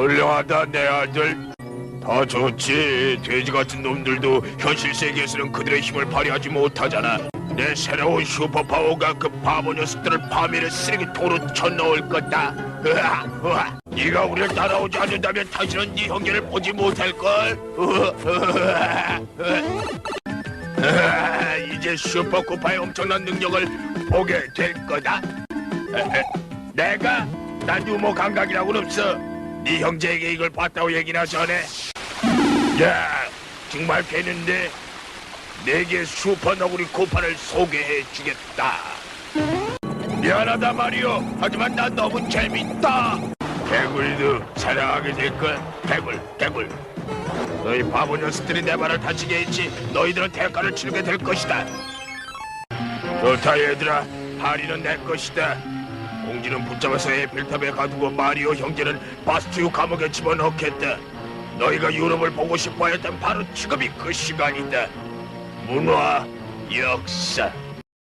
훌륭하다 내 아들 다 좋지 돼지 같은 놈들도 현실 세계에서는 그들의 힘을 발휘하지 못하잖아 내 새로운 슈퍼파워가 그 바보 녀석들을 파멸의 쓰레기통으로 쳐넣을 거다 으아, 으아. 네가 우리를 따라오지 않는다면 다시는 네 형제를 보지 못할걸 으아, 으아, 으아. 이제 슈퍼코파의 엄청난 능력을 보게 될 거다. 내가? 난 유머 감각이라고는 없어 네 형제에게 이걸 봤다고 얘기나 전해. 야 정말 되는데 내게 슈퍼 너구리 코파를 소개해 주겠다. 미안하다 마리오. 하지만 난 너무 재밌다. 개굴도 사랑하게 될걸 개굴 개굴 너희 바보 녀석들이 내 말을 다치게 했지 너희들은 대가를 치르게 될 것이다. 좋다 얘들아. 파리는 내 것이다 공지는 붙잡아서 에펠탑에 가두고 마리오 형제는 바스티우 감옥에 집어넣겠다. 너희가 유럽을 보고 싶어 했던 바로 지금이 그 시간이다. 문화 역사